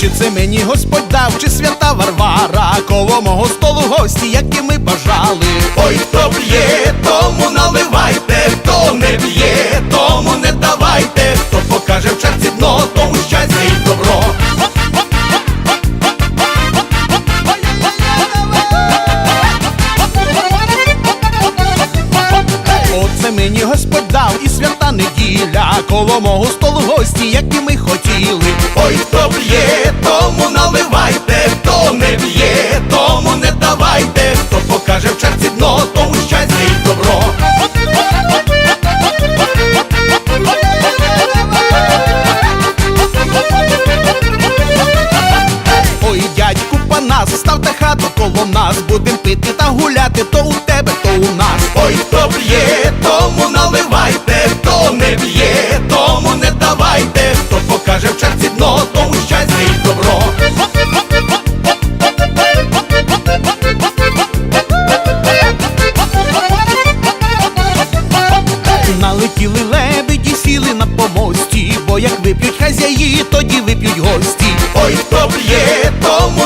Чи це мені Господь дав, чи свята Варвара, коло мого столу гості, які ми бажали. Свята неділя, коло мого столу гості, які ми хотіли. Ой, хто б'є, тому наливайте, хто не б'є, тому не давайте, хто покаже в черці дно, тому щастя і добро. Ой, дядьку Панас, ставте хату коло нас, будем пити та гуляти, то у тебе, то у нас. Ой, хто б'є, тому хазяї, тоді вип'ють гості. Ой, хто п'є, тому